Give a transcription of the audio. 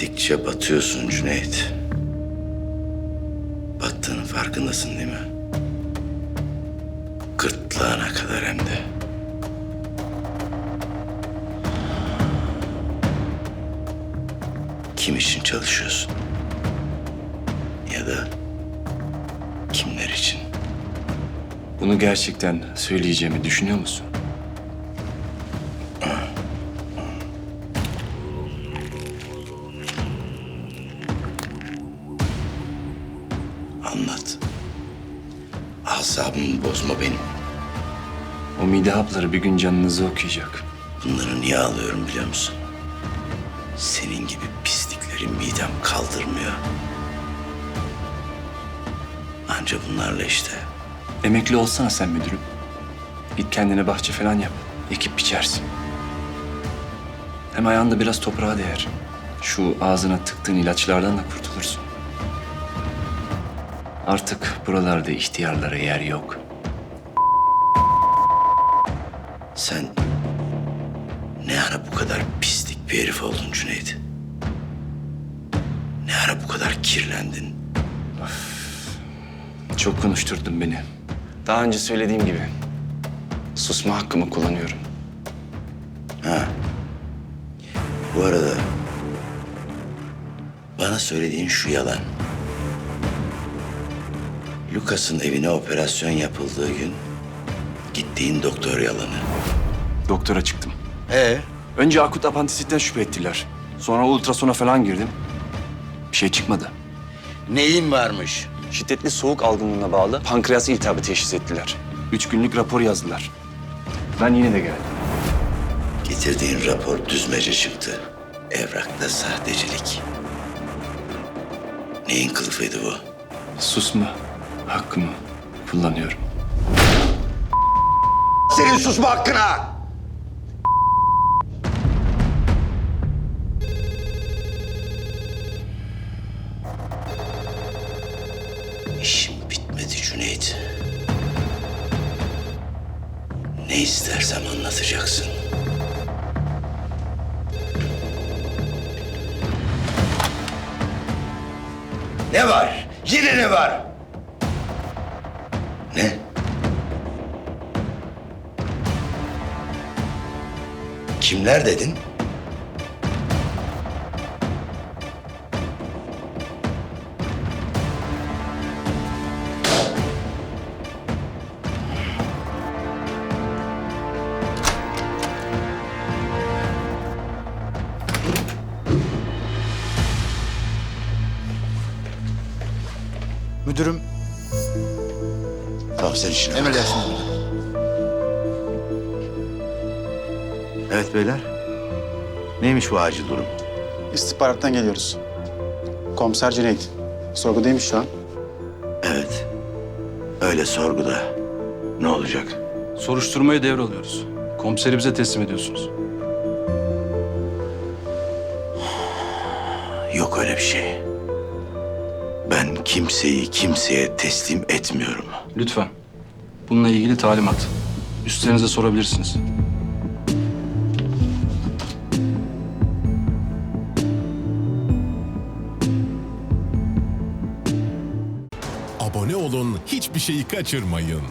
Gittikçe batıyorsun Cüneyt. Battığının farkındasın değil mi? Gırtlağına kadar hem de. Kim için çalışıyorsun? Ya da kimler için? Bunu gerçekten söyleyeceğimi düşünüyor musun? Anlat. Asabımı bozma benim. O mide hapları bir gün canınızı okuyacak. Bunları niye alıyorum biliyor musun? Senin gibi pislikleri midem kaldırmıyor. Anca bunlarla işte. Emekli olsana sen müdürüm. Git kendine bahçe falan yap. Ekip biçersin. Hem ayağında biraz toprağa değer. Şu ağzına tıktığın ilaçlardan da kurtulursun. Artık buralarda ihtiyarlara yer yok. Sen ne ara bu kadar pislik bir herif oldun Cüneyt? Ne ara bu kadar kirlendin? Çok konuşturdun beni. Daha önce söylediğim gibi susma hakkımı kullanıyorum. Bu arada bana söylediğin şu yalan. Lucas'ın evine operasyon yapıldığı gün gittiğin doktor yalanı. Doktora çıktım. Ee? Önce akut apantisitten şüphe ettiler. Sonra ultrasona falan girdim. Bir şey çıkmadı. Neyin varmış? Şiddetli soğuk algınlığına bağlı pankreas iltihabı teşhis ettiler. Üç günlük rapor yazdılar. Ben yine de geldim. Getirdiğin rapor düzmece çıktı. Evrakta sahtecilik. Neyin kılıfıydı bu? Susma hakkımı kullanıyorum. Senin susma hakkına! İşim bitmedi Cüneyt. Ne istersem anlatacaksın. Ne var? Yine ne var? Ne? Kimler dedin? Müdürüm Tamam sen işine bak. emredersiniz müdürüm. Evet beyler. Neymiş bu acil durum? İstihbarattan geliyoruz. Komiser Cüneyt. Sorgudaymış şu an. Evet. Öyle sorguda. Ne olacak? Soruşturmayı devralıyoruz. Komiseri bize teslim ediyorsunuz. Yok öyle bir şey. Ben kimseyi kimseye teslim etmiyorum. Lütfen. Bununla ilgili talimat. Üstlerinize sorabilirsiniz. Abone olun, hiçbir şeyi kaçırmayın.